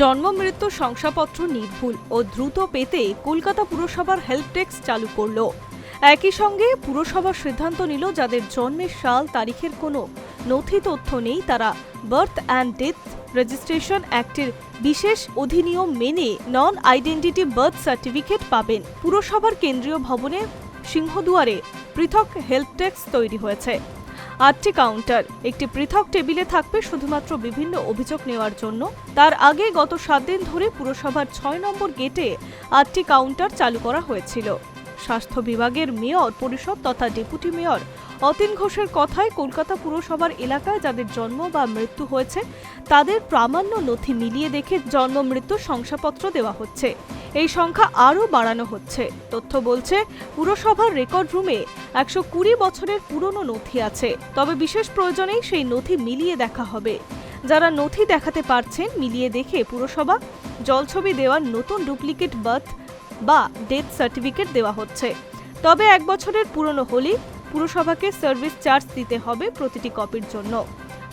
জন্ম, মৃত্যু, শংসাপত্র নির্ভুল ও দ্রুত পেতে কলকাতা পুরসভার হেল্প ডেস্ক চালু করল। একই সঙ্গে পুরসভা সিদ্ধান্ত নিল যাদের জন্মের সাল, তারিখের কোনো নথি তথ্য নেই, তারা বার্থ অ্যান্ড ডেথ রেজিস্ট্রেশন অ্যাক্টের বিশেষ অধিনিয়ম মেনে নন আইডেন্টিটি বার্থ সার্টিফিকেট পাবেন। পুরসভার কেন্দ্রীয় ভবনে সিংহদুয়ারে পৃথক হেল্প ডেস্ক তৈরি হয়েছে। আটটি কাউন্টার। একটি পৃথক টেবিলে থাকবে শুধুমাত্র বিভিন্ন অভিযোগ নেওয়ার জন্য। তার আগে গত সাত দিন ধরে পুরসভার ছয় নম্বর গেটে আটটি কাউন্টার চালু করা হয়েছিল। স্বাস্থ্য বিভাগের মেয়র, পরিষদ তথা ডেপুটি মেয়র অতীন ঘোষের কথায় কলকাতা পুরসভার এলাকায় যাদের জন্ম বা মৃত্যু হয়েছে, তাদের প্রামাণ্য নথি মিলিয়ে দেখে জন্ম মৃত্যু শংসাপত্র দেওয়া হচ্ছে। এই সংখ্যা আরও বাড়ানো হচ্ছে। তথ্য বলছে, পুরসভার রেকর্ড রুমে একশো কুড়ি বছরের পুরনো নথি আছে। তবে বিশেষ প্রয়োজনেই সেই নথি মিলিয়ে দেখা হবে। যারা নথি দেখাতে পারছেন, মিলিয়ে দেখে পুরসভা জলছবি দেওয়ার নতুন ডুপ্লিকেট বার্থ বা ডেথ সার্টিফিকেট দেওয়া হচ্ছে। তবে এক বছরের পুরনো হলেই পুরসভাকে সার্ভিস চার্জ দিতে হবে প্রতিটি কপির জন্য।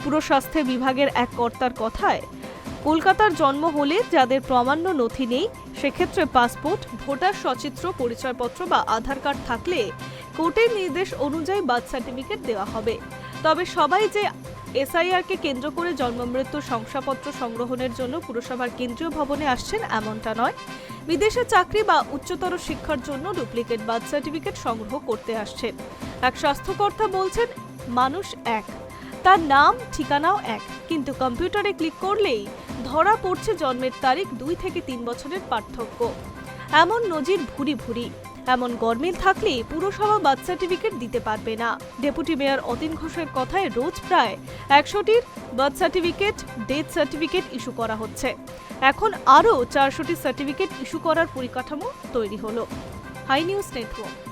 পুরস্বাস্থ্য বিভাগের এক কর্তার কথায় কলকাতার জন্ম হলে যাদের প্রামাণ্য নথি নেই, সেক্ষেত্রে পাসপোর্ট, ভোটার সচিত্র, পরিচয়পত্র বা আধার কার্ড থাকলে কোর্টের নির্দেশ অনুযায়ী বার্থ সার্টিফিকেট দেওয়া হবে। তবে সবাই যে এসআইআরকে কেন্দ্র করে জন্মমৃত্যু শংসাপত্র সংগ্রহণের জন্য পুরসভার কেন্দ্রীয় ভবনে আসছেন এমনটা নয়। বিদেশে চাকরি বা উচ্চতর শিক্ষার জন্য ডুপ্লিকেট বার্থ সার্টিফিকেট সংগ্রহ করতে আসছেন এক স্বাস্থ্যকর্তা বলছেন, মানুষ এক। তার নাম, ঠিকানাও এক। কিন্তু কম্পিউটারে ক্লিক করলেই ধরা পড়ছে জন্মের তারিখ দুই থেকে তিন বছরের পার্থক্য। এমন নজির ভুরি ভুরি। এমন গরমিল থাকলে পুরসভা বার্থ সার্টিফিকেট দিতে পারবে না। ডেপুটি মেয়র অতীন ঘোষের কথায় রোজ প্রায় একশোটির birth certificate, death certificate issue করা হচ্ছে। এখন আরও চারশোটি সার্টিফিকেট ইস্যু করার পরিকাঠামো তৈরি হলো। Hi news network.